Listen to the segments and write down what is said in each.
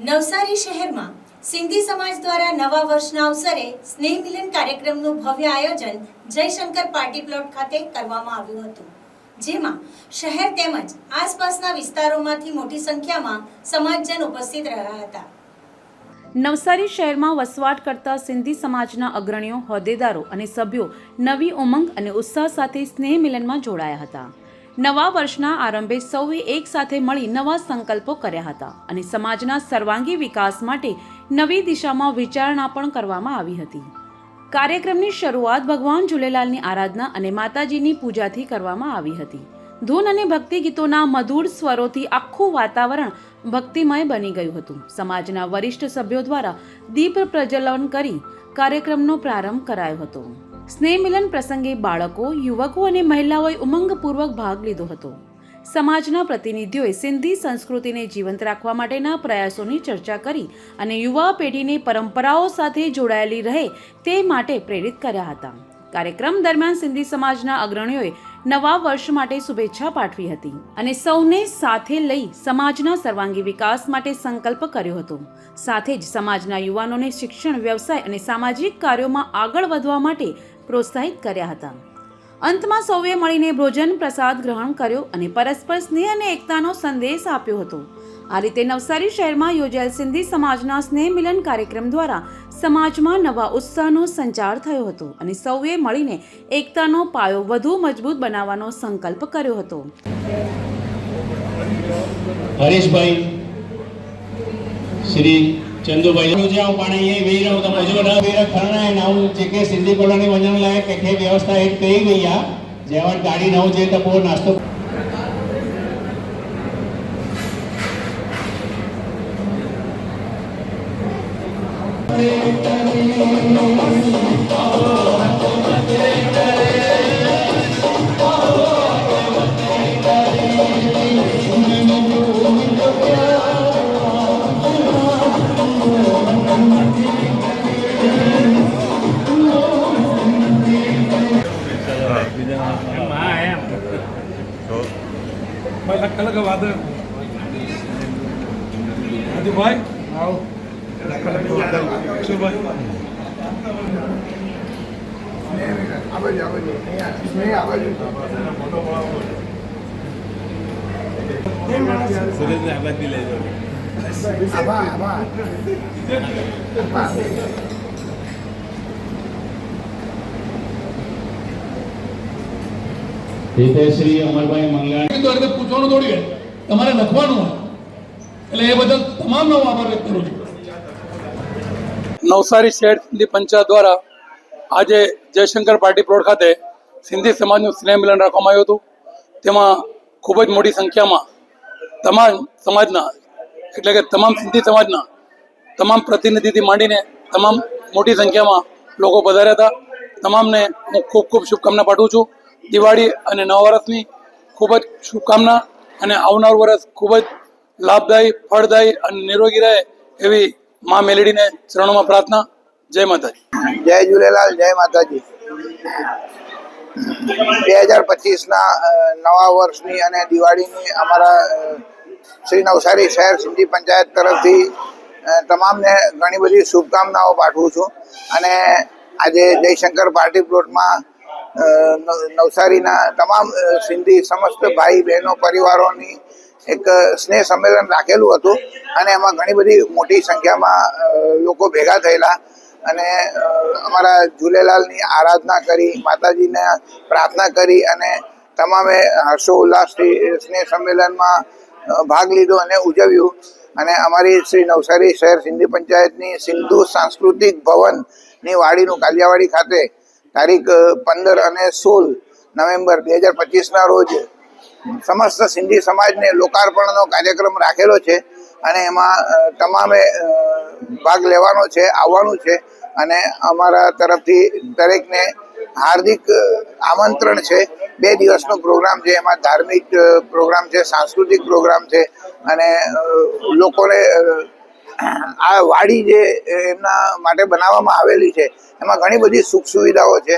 નવસારી શહેરમાં સિંધી સમાજ દ્વારા નવા વર્ષના અવસરે સ્નેહ મિલન કાર્યક્રમનું ભવ્ય આયોજન જયશંકર પાર્ટી પ્લોટ ખાતે કરવામાં આવ્યું હતું, જેમાં શહેર તેમજ આસપાસના વિસ્તારોમાંથી મોટી સંખ્યામાં સમાજજન ઉપસ્થિત રહ્યા હતા. નવસારી શહેરમાં વસવાટ કરતા સિંધી સમાજના અગ્રણીઓ હોદ્દેદારો અને સભ્યો નવી ઉમંગ અને ઉત્સાહ સાથે સ્નેહ મિલનમાં જોડાયા હતા. નવા વર્ષના આરંભે સૌએ એકસાથે મળી નવા સંકલ્પો કર્યા હતા અને સમાજના સર્વાંગી વિકાસ માટે નવી દિશામાં વિચારણા પણ કરવામાં આવી હતી. કાર્યક્રમની શરૂઆત ભગવાન ઝૂલેલાલની આરાધના અને માતાજીની પૂજાથી કરવામાં આવી હતી. ધૂન અને ભક્તિ ગીતોના મધુર સ્વરોથી આખું વાતાવરણ ભક્તિમય બની ગયું હતું. સમાજના વરિષ્ઠ સભ્યો દ્વારા દીપ પ્રજ્વલન કરી કાર્યક્રમનો પ્રારંભ કરાયો હતો. સ્નેહ મિલન પ્રસંગે બાળકો, યુવકો અને મહિલાઓએ ઉમંગપૂર્વક ભાગ લીધો હતો. સમાજના પ્રતિનિધિઓએ સિંધી સંસ્કૃતિને જીવંત રાખવા માટેના પ્રયાસોની ચર્ચા કરી અને યુવા પેઢીને પરંપરાઓ સાથે જોડાયેલી રહે તે માટે પ્રેરિત કર્યા હતા. કાર્યક્રમ દરમિયાન સિંધી સમાજના અગ્રણીઓએ નવા વર્ષ માટે શુભેચ્છા પાઠવી હતી અને સૌને સાથે લઈ સમાજના સર્વાંગી વિકાસ માટે સંકલ્પ કર્યો હતો. સાથે જ સમાજના યુવાનોને શિક્ષણ, વ્યવસાય અને સામાજિક કાર્યોમાં આગળ વધવા માટે પ્રોત્સાહિત કર્યા હતા. અંતમાં સૌએ મળીને ભોજન, પ્રસાદ ગ્રહણ કર્યો અને પરસ્પર સ્નેહ અને એકતાનો સંદેશ આપ્યો હતો. આ રીતે નવસારી શહેરમાં યોજાયેલ સિંધી સમાજના સ્નેહ મિલન કાર્યક્રમ દ્વારા સમાજમાં નવા ઉત્સાહનો સંચાર થયો હતો અને સૌએ મળીને એકતાનો પાયો વધુ મજબૂત બનાવવાનો સંકલ્પ કર્યો હતો. હરીશભાઈ, શ્રી ચંદુભાઈ જ્યાં પાણી એ વેઈ રહ્યો તો મજો ના વેરા ખરણા એ નાઉ જેકે સિંધી કોલોની વંજન લાયક કે કે વ્યવસ્થા કઈ ગઈ આ. જેવણ ગાડી નવ છે તો બહુ નાસ્તો ભાઈ લગ કલગ વાદ હાજી ભાઈ? આવો શું ભાઈ સુરેશને આબાદ શ્રી અમરભાઈ મંગલાણી તો એટલે પૂછવાનું થોડી હોય. તમારે લખવાનું હોય. એટલે એ બદલ તમામનો આભાર વ્યક્ત કરું છું. નવસારી શહેર સિંધી પંચાયત દ્વારા આજે જયશંકર પાર્ટી પ્લોટ ખાતે સિંધી સમાજનું સ્નેહ મિલન રાખવામાં આવ્યું હતું. તેમાં ખૂબ જ મોટી સંખ્યામાં તમામ સમાજના એટલે કે તમામ સિંધી સમાજના તમામ પ્રતિનિધિથી માંડીને તમામ મોટી સંખ્યામાં લોકો પધાર્યા હતા. તમામને હું ખૂબ ખૂબ શુભકામના પાઠવું છું. દિવાળી અને નવા વર્ષની ખૂબ જ શુભકામના અને આવનાર વર્ષ ખૂબ જ લાભદાયી, ફળદાયી અને નિરોગી રહે એવી મા મેલેડીને ચરણોમાં પ્રાર્થના. જય માતાજી. જય ઝૂલેલાલ જય માતાજી. બે હજાર પચીસના નવા વર્ષની અને દિવાળીની અમારા શ્રી નવસારી શહેર સિંધી પંચાયત તરફથી તમામને ઘણી બધી શુભકામનાઓ પાઠવું છું. અને આજે જયશંકર પાર્ટી પ્લોટમાં નવસારીના તમામ સિંધી સમસ્ત ભાઈ બહેનો પરિવારોની એક સ્નેહ સંમેલન રાખેલું હતું અને એમાં ઘણી બધી મોટી સંખ્યામાં લોકો ભેગા થયેલા અને અમારા ઝૂલેલાલની આરાધના કરી, માતાજીને પ્રાર્થના કરી અને તમામે હર્ષો ઉલ્લાસથી સ્નેહ સંમેલનમાં ભાગ લીધો અને ઉજવ્યું. અને અમારી શ્રી નવસારી શહેર સિંધી પંચાયતની સિંધુ સાંસ્કૃતિક ભવનની વાડીનું કાલિયાવાડી ખાતે તારીખ પંદર અને સોળ નવેમ્બર બે હજાર પચીસના રોજ સમસ્ત સિંધી સમાજને લોકાર્પણનો કાર્યક્રમ રાખેલો છે અને એમાં તમામે ભાગ લેવાનો છે, આવવાનું છે અને અમારા તરફથી દરેકને હાર્દિક આમંત્રણ છે. બે દિવસનો પ્રોગ્રામ છે, એમાં ધાર્મિક પ્રોગ્રામ છે, સાંસ્કૃતિક પ્રોગ્રામ છે અને લોકોને આ વાડી જે એમના માટે બનાવવામાં આવેલી છે. એમાં ઘણી બધી સુખ સુવિધાઓ છે.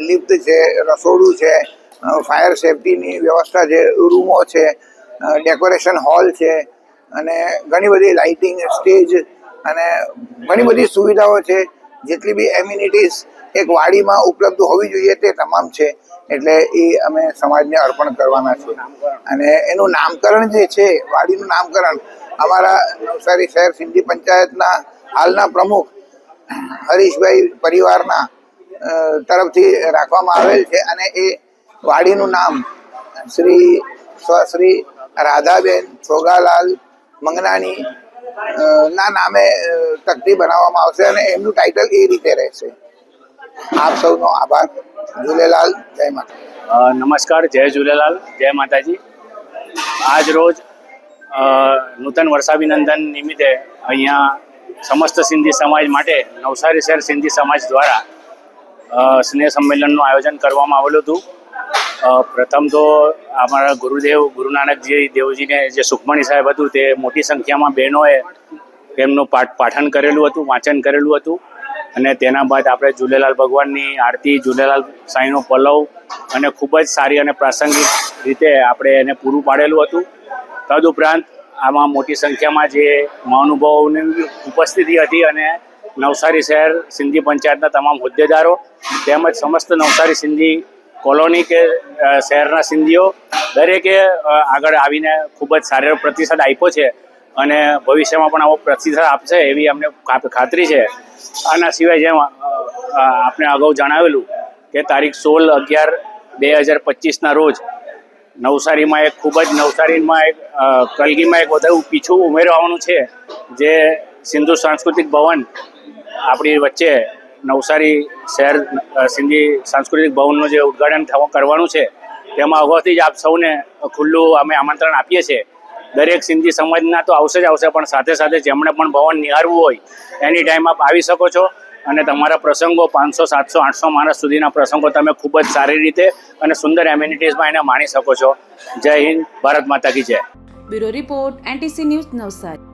લિફ્ટ છે, રસોડું છે ફાયર સેફટીની વ્યવસ્થા છે રૂમો છે ડેકોરેશન હોલ છે, અને ઘણી બધી લાઇટિંગ સ્ટેજ અને ઘણી બધી સુવિધાઓ છે. જેટલી બી એમ્યુનિટીઝ એક વાડીમાં ઉપલબ્ધ હોવી જોઈએ તે તમામ છે. એટલે એ અમે સમાજને અર્પણ કરવાના છીએ. અને એનું નામકરણ જે છે, વાડીનું નામકરણ અમારા નવસારી શહેર સિંધી પંચાયતના હાલના પ્રમુખ હરીશભાઈ પરિવારના તરફથી રાખવામાં આવેલ છે અને એ વાડીનું નામ શ્રી સ્વશ્રી રાધાબેન છોગાલાલ મંગનાની ના નામે તકતી બનાવવામાં આવશે અને એમનું ટાઇટલ એ રીતે રહેશે. આપ સૌનો આભાર. ઝૂલેલાલ જય માતા નમસ્કાર, જય ઝૂલેલાલ જય માતાજી. આજ રોજ નૂતન વર્ષાભિનંદન નિમિત્તે અહીંયા સમસ્ત સિંધી સમાજ માટે, નવસારી શહેર સિંધી સમાજ દ્વારા સ્નેહ સંમેલનનું આયોજન કરવામાં આવેલું હતું. પ્રથમ તો અમારા ગુરુદેવ ગુરુ નાનકજી દેવજીને જે સુખમણી સાહેબ હતું તે મોટી સંખ્યામાં બહેનોએ તેમનું પાઠ, પાઠન કરેલું હતું, વાંચન કરેલું હતું. અને તેના બાદ આપણે ઝૂલેલાલ ભગવાનની આરતી ઝૂલેલાલ સાંઈનો પલવ અને ખૂબ જ સારી અને પ્રાસંગિક રીતે આપણે એને પૂરું પાડેલું હતું. તદુપરાંત આમાં મોટી સંખ્યામાં જે મહાનુભાવોની ઉપસ્થિતિ હતી અને નવસારી શહેર સિંધી પંચાયતના તમામ હોદ્દેદારો તેમજ સમસ્ત નવસારી સિંધી કોલોની કે શહેરના સિંધીઓ દરેકે આગળ આવીને ખૂબ જ સારો પ્રતિસાદ આપ્યો છે અને ભવિષ્યમાં પણ આવો પ્રતિસાદ આપશે એવી અમને ખાતરી છે. આના સિવાય જેમ આપણે અગાઉ જણાવેલું કે તારીખ સોળ અગિયાર બે હજાર પચીસના રોજ નવસારીમાં એક ખૂબ જ નવસારીમાં એક કલગીમાં એક વધારે પીછું ઉમેરવાનું છે, જે સિંધુ સાંસ્કૃતિક ભવન આપણી વચ્ચે નવસારી શહેર સિંધી સાંસ્કૃતિક ભવનનું જે ઉદ્ઘાટન કરવાનું છે, તેમાં અગાઉથી જ આપ સૌને ખુલ્લું અમે આમંત્રણ આપીએ છીએ. દરેક સિંધી સમાજના તો આવશે જ આવશે, પણ સાથે સાથે જેમણે પણ ભવન નિહાળવું હોય, એની ટાઈમ આપ આવી શકો છો. અને તમારા પ્રસંગો પાંચસો, સાતસો, આઠસો માણસ સુધીના પ્રસંગો તમે ખૂબ જ સારી રીતે અને સુંદર એમ્યુનિટીઝમાં એને માણી શકો છો. જય હિન્દ, ભારત માતા કી જય. Bureau report, NTC news Navsari.